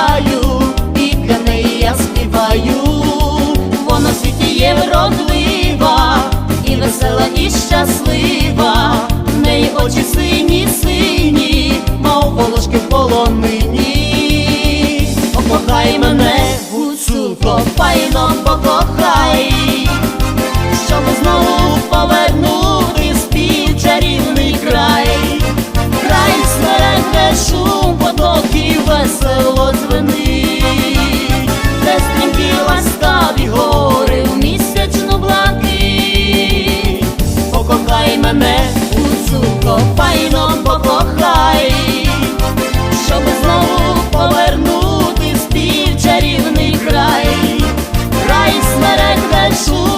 кохаю, і для неї я співаю, вона світі є вродлива, і весела, і щаслива, в неї очі сині, сині, мов волошки в полонині, покохай мене, гуцу, файно покохай. assunto.